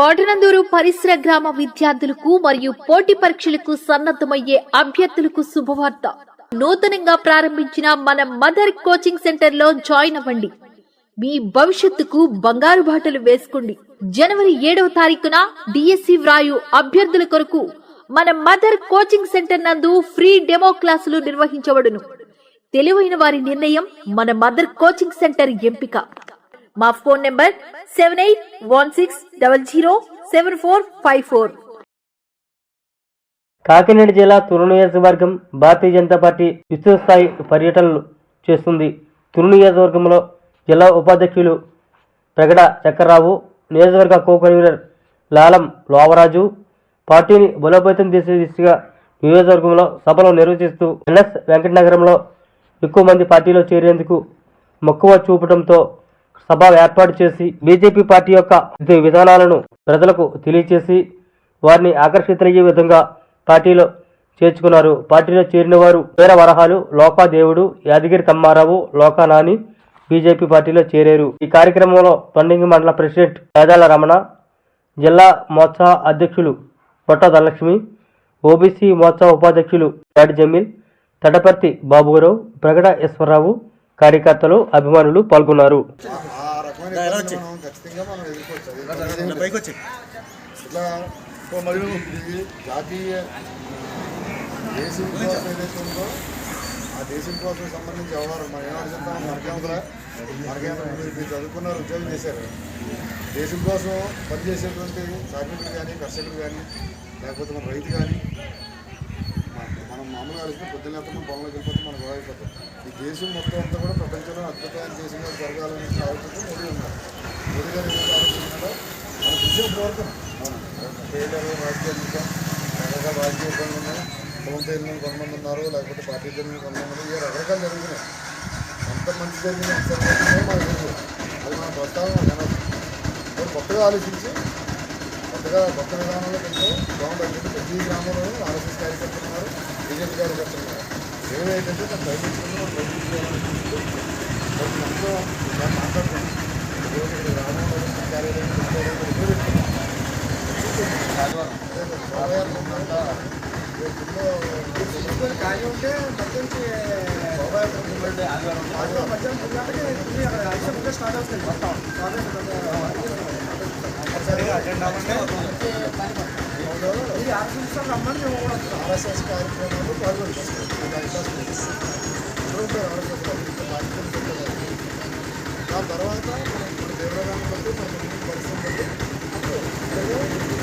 కోటనందూరు పరిసర గ్రామ విద్యార్థులకు మరియు పోటీ పరీక్షలకు సన్నద్ధమయ్యే అభ్యర్థులకు శుభవార్త. నూతనంగా ప్రారంభించిన మన మదర్ కోచింగ్ సెంటర్లో జాయిన్ అవ్వండి. మీ భవిష్యత్తుకు బంగారు బాటలు వేసుకోండి. జనవరి ఏడవ తారీఖున డిఎస్సి వ్రాయు అభ్యర్థుల కొరకు మన మదర్ కోచింగ్ సెంటర్ నందు ఫ్రీ డెమో క్లాసులు నిర్వహించబడును. తెలివైన వారి నిర్ణయం మన మదర్ కోచింగ్ సెంటర్ ఎంపిక. మా phone number seven eight one six double zero seven four five four. Kakinada జిల్లా తురు నియోజకవర్గం భారతీయ జనతా పార్టీ విస్తృతస్థాయి పర్యటనలు చేస్తుంది. తురు నియోజకవర్గంలో జిల్లా ఉపాధ్యక్షులు ప్రగడ చక్రరావు నియోజకవర్గ కో కన్వీనర్ లాలం లోవరాజు పార్టీని బలోపేతం చేసే దిశగా నియోజకవర్గంలో సభలు నిర్వహిస్తూ ఎన్ఎస్ వెంకటనగరంలో ఎక్కువ మంది పార్టీలో చేరేందుకు మక్కువ చూపడంతో సభ ఏర్పాటు చేసి బీజేపీ పార్టీ యొక్క విధి- విధానాలను ప్రజలకు తెలియచేసి వారిని ఆకర్షితులయ్యే విధంగా పార్టీలో చేర్చుకున్నారు. పార్టీలో చేరిన వారు వీర వరహాలు లోకా దేవుడు యాదగిరి తమ్మారావు లోకా నాని బీజేపీ పార్టీలో చేరారు. ఈ కార్యక్రమంలో పండింగి మండల ప్రెసిడెంట్ పేదాల రమణ జిల్లా మోర్చా అధ్యక్షులు పొట్ట ధనలక్ష్మి ఓబీసీ మోర్చా ఉపాధ్యక్షులు యాడి జమీల్ తటపర్తి బాబుగారావు ప్రగడ ఈశ్వరరావు కార్యకర్తలు అభిమానులు పాల్గొన్నారు. ఆ రకమైన ఖచ్చితంగా మనం ఇట్లా మరియు ఇది జాతీయ దేశం కోసం ఆ దేశం కోసం సంబంధించి వ్యవహారం మన ఏమని చెప్తాం మనకేమవుతుందా మనకేమో మీరు చదువుకున్నారు ఉద్యోగం చేశారు దేశం కోసం పనిచేసేటువంటి కార్మికులు కానీ కర్షకులు కానీ లేకపోతే మన రైతు కానీ మనం మామూలుగా పొద్దున్న మనం పొలంలోకి వెళ్ళిపోతే మనం గొడవ అయిపోతాం ఈ దేశం మొత్తం అంతా కూడా ప్రపంచంలో అద్భుతమైన దేశంగా జరగాలని ఆలోచించి మోడీ ఉన్నారు మోడీ గారు ఏదైతే ఆలోచించారో మన విషయం ప్రవర్తన. పేదలు రాజకీయాలు ఇంకా రకరకాల రాజకీయ ఇబ్బందులు ఉన్నాయి. కులం పేర్లు కొంతమంది ఉన్నారు లేకపోతే పార్టీ పేర్లు కొంతమంది ఉన్నారు. రకరకాలు జరుగుతున్నాయి. ఎంత మంచి జరిగింది ఎంత జరిగిందో మనకు తెలియదు. అది మన ప్రస్తావన జనాలు కొత్తగా ఆలోచించి కొత్తగా కొత్త విధానంలో కొంచెం బాగుంటుంది ప్రతి గ్రామంలోనూ ఆర్ఎస్ఎస్ కార్యకర్తలు ఉన్నారు బీజేపీ కార్యకర్తలు ఉన్నారు ఏమైతే మనం ప్రయత్నించుకుంటూ మనం ప్రయత్నించుకోవాలనుకుంటూ కొంచెం ఎంతో ఇలా మాట్లాడుతున్నాం ఈరోజు ఇక్కడ గ్రామంలో ఉన్న కార్యాలయం పెట్టుకోవడం ఎక్కువ పెట్టుకున్నాం అదే కొంచెం శోభయాత్ర ఉందంట రేపు ఆరు నిమిషాలు రమ్మని మేము కూడా ఆర్ఎస్ఎస్ కార్యక్రమాలు పాల్గొంటున్నాం దాని తర్వాత మన దేవరాజాన్ని బట్టి మన పరిస్థితి బట్టి